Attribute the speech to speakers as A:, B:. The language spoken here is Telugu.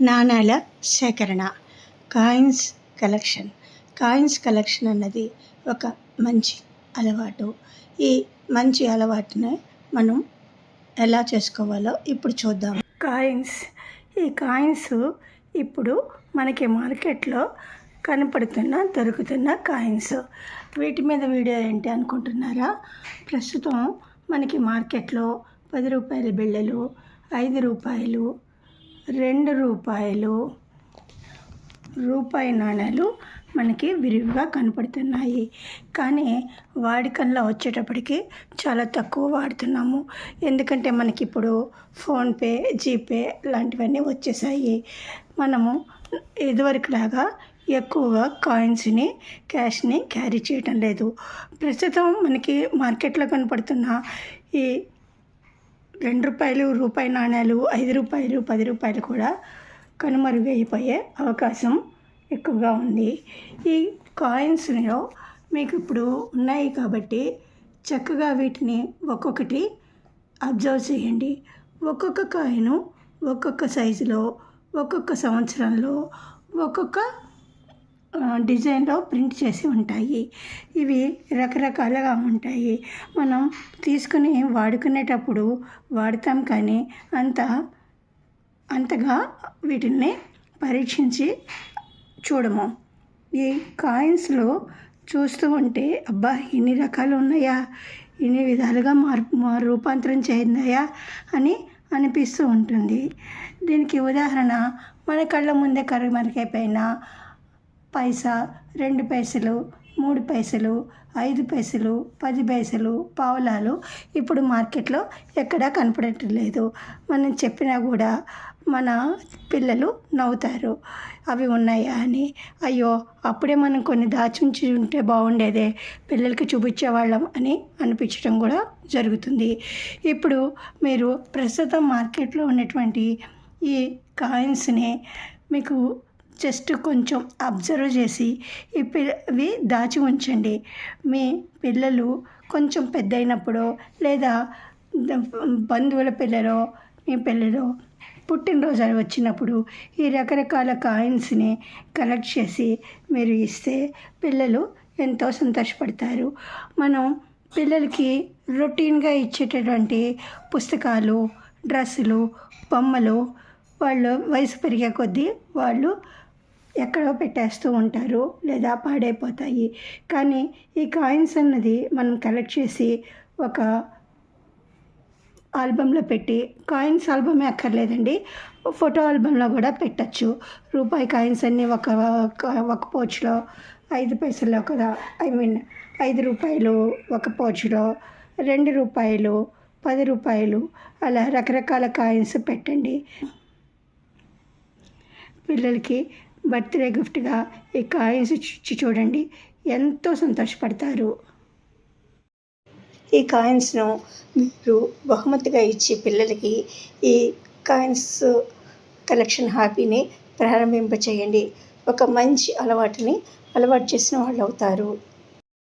A: నాణాల సేకరణ కాయిన్స్ కలెక్షన్. కాయిన్స్ కలెక్షన్ అన్నది ఒక మంచి అలవాటు. ఈ మంచి అలవాటుని మనం ఎలా చేసుకోవాలో ఇప్పుడు చూద్దాం. కాయిన్స్. ఈ కాయిన్స్ ఇప్పుడు మనకి మార్కెట్లో కనపడుతున్న దొరుకుతున్న కాయిన్స్. వీటి మీద వీడియో ఏంటి అనుకుంటున్నారా? ప్రస్తుతం మనకి మార్కెట్లో పది రూపాయల బిళ్ళలు ఐదు రూపాయలు రెండు రూపాయలు రూపాయి నాణాలు మనకి విరివిగా కనపడుతున్నాయి. కానీ వాడికంలో వచ్చేటప్పటికి చాలా తక్కువ వాడుతున్నాము. ఎందుకంటే మనకి ఇప్పుడు ఫోన్పే జీపే లాంటివన్నీ వచ్చేసాయి. మనము ఇదివరకులాగా ఎక్కువగా కాయిన్స్ని క్యాష్ని క్యారీ చేయటం లేదు. ప్రస్తుతం మనకి మార్కెట్లో కనపడుతున్న ఈ రెండు రూపాయలు రూపాయి నాణ్యాలు ఐదు రూపాయలు పది రూపాయలు కూడా కనుమరుగైపోయే అవకాశం ఎక్కువగా ఉంది. ఈ కాయిన్స్లో మీకు ఇప్పుడు ఉన్నాయి కాబట్టి చక్కగా వీటిని ఒక్కొక్కటి అబ్జర్వ్ చేయండి. ఒక్కొక్క కాయను ఒక్కొక్క సైజులో ఒక్కొక్క సంవత్సరంలో ఒక్కొక్క డిజైన్లో ప్రింట్ చేసి ఉంటాయి. ఇవి రకరకాలుగా ఉంటాయి. మనం తీసుకుని వాడుకునేటప్పుడు వాడతాం కానీ అంత అంతగా వీటిని పరీక్షించి చూడము. ఈ కాయిన్స్లో చూస్తూ ఉంటే అబ్బా ఇన్ని రకాలు ఉన్నాయా? ఇన్ని విధాలుగా మార్పు రూపాంతరం చెందాయా? అని అనిపిస్తూ ఉంటుంది. దీనికి ఉదాహరణ మన కళ్ళ ముందే కరుమరికైపోయిన పైసా రెండు పైసలు మూడు పైసలు ఐదు పైసలు పది పైసలు పావులాలు ఇప్పుడు మార్కెట్లో ఎక్కడా కనపడటం లేదు. మనం చెప్పినా కూడా మన పిల్లలు నవ్వుతారు. అవి ఉన్నాయా అని. అయ్యో అప్పుడే మనం కొన్ని దాచుంచి ఉంటే బాగుండేదే. పిల్లలకి చూపించేవాళ్ళం అని అనిపించడం కూడా జరుగుతుంది. ఇప్పుడు మీరు ప్రస్తుతం మార్కెట్లో ఉన్నటువంటి ఈ కాయిన్స్ని మీకు జస్ట్ కొంచెం అబ్జర్వ్ చేసి ఇవి దాచి ఉంచండి. మీ పిల్లలు కొంచెం పెద్ద అయినప్పుడు లేదా బంధువుల పిల్లలో మీ పిల్లలు పుట్టినరోజు వచ్చినప్పుడు ఈ రకరకాల కాయిన్స్ని కలెక్ట్ చేసి మీరు ఇస్తే పిల్లలు ఎంతో సంతోషపడతారు. మనం పిల్లలకి రొటీన్గా ఇచ్చేటటువంటి పుస్తకాలు డ్రెస్సులు బొమ్మలు వాళ్ళు వయసు పెరిగే కొద్దీ వాళ్ళు ఎక్కడో పెట్టేస్తూ ఉంటారు లేదా పాడైపోతాయి. కానీ ఈ కాయిన్స్ అన్నది మనం కలెక్ట్ చేసి ఒక ఆల్బంలో పెట్టి కాయిన్స్ ఆల్బమే అక్కర్లేదండి. ఫోటో ఆల్బంలో కూడా పెట్టచ్చు. రూపాయి కాయిన్స్ అన్నీ ఒక ఒక పోచ్లో ఐదు పైసల్లో కదా ఐ మీన్ ఐదు రూపాయలు ఒక పోచ్లో రెండు రూపాయలు పది రూపాయలు అలా రకరకాల కాయిన్స్ పెట్టండి. పిల్లలకి బర్త్డే గిఫ్ట్గా ఈ కాయిన్స్ ఇచ్చి చూడండి. ఎంతో సంతోషపడతారు. ఈ కాయిన్స్ను మీరు బహుమతిగా ఇచ్చి పిల్లలకి ఈ కాయిన్స్ కలెక్షన్ హ్యాపీని ప్రారంభింపచేయండి. ఒక మంచి అలవాటుని అలవాటు చేసిన వాళ్ళు అవుతారు